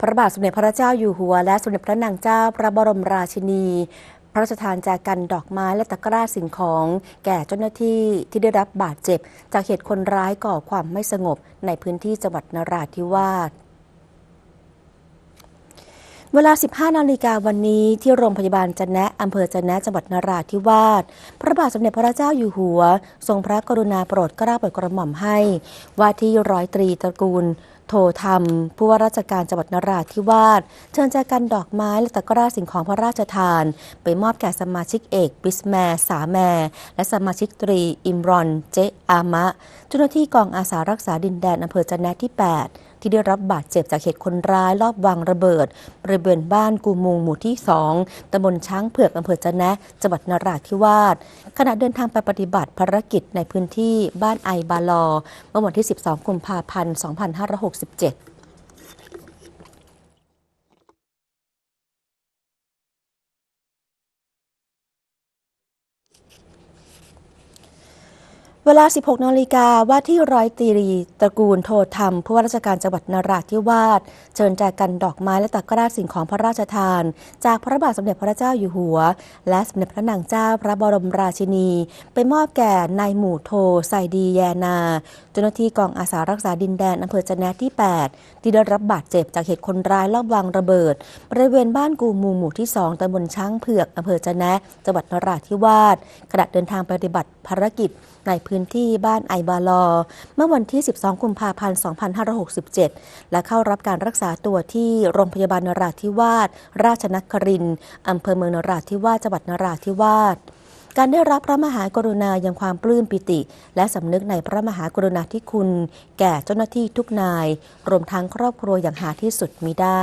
พระบาทสมเด็จพระเจ้าอยู่หัว และสมเด็จพระนางเจ้าพระบรมราชินี พระราชทานแจกันดอกไม้และตะกร้าสิ่งของ แก่เจ้าหน้าที่ที่ได้รับบาดเจ็บ จากเหตุคนร้ายก่อความไม่สงบในพื้นที่จังหวัดนราธิวาสเวลา 15 นาฬิกาวันนี้ที่โรงพยาบาลจันแนะอำเภอจันแนะจังหวัดนราธิวาส พระบาทสมเด็จพระเจ้าอยู่หัว ทรงพระกรุณาโปรดเกล้าโปรดกระหม่อมให้ ว่าที่ร้อยตรีตระกูล โทธรรม ผู้ว่าราชการจังหวัดนราธิวาสเชิญแจกันดอกไม้และตะกร้าสิ่งของพระราชทาน ไปมอบแก่สมาชิกเอกบิสแมร์สาแมร์และสมาชิกตรี อิมรอน เจอามะเจ้าหน้าที่กองอาสารักษาดินแดนอำเภอจันแนะที่ 8 ที่ได้รับบาดเจ็บจากเหตุคนร้ายลอบวางระเบิดบริเวณบ้านกูมุงหมู่ที่ 2ตำบลช้างเผือกอำเภอจะแนะจังหวัดนราธิวาสขณะเดินทางไปปฏิบัติภารกิจในพื้นที่บ้านไอบาลอเมื่อวันที่ 12 กุมภาพันธ์ 2567 เวลา 16 นาฬิกาว่าที่ร้อยตรีตระกูลโทธรรมผู้ว่าราชการจังหวัดนราธิวาสเชิญแจกันดอกไม้และตะกร้าสิ่งของพระราชทาน จากพระบาทสมเด็จพระเจ้าอยู่หัว และสมเด็จพระนางเจ้าพระบรมราชินี ไปมอบแก่นายหมู่โทไซดีแยนาเจ้าหน้าที่กองอาสารักษาดินแดนอำเภอจันแนะที่ 8 ที่ได้รับบาดเจ็บจากเหตุคนร้ายลอบวางระเบิดบริเวณบ้านกูมูหมู่ที่ 2ตำบลช้างเผือกอำเภอจันแนะจังหวัดนราธิวาสขณะเดินทางปฏิบัติภารกิจในพื้นพื้นที่บ้านไอบาลอ เมื่อวันที่ 12 กุมภาพันธ์ 2567 และเข้ารับการรักษาตัวที่โรงพยาบาลนราธิวาส ราชนครินทร์อำเภอเมืองนราธิวาสจังหวัดนราธิวาสการได้รับพระมหากรุณายังความปลื้มปิติ และสำนึกในพระมหากรุณาธิคุณ แก่เจ้าหน้าที่ทุกนาย รวมทั้งครอบครัวอย่างหาที่สุดมิได้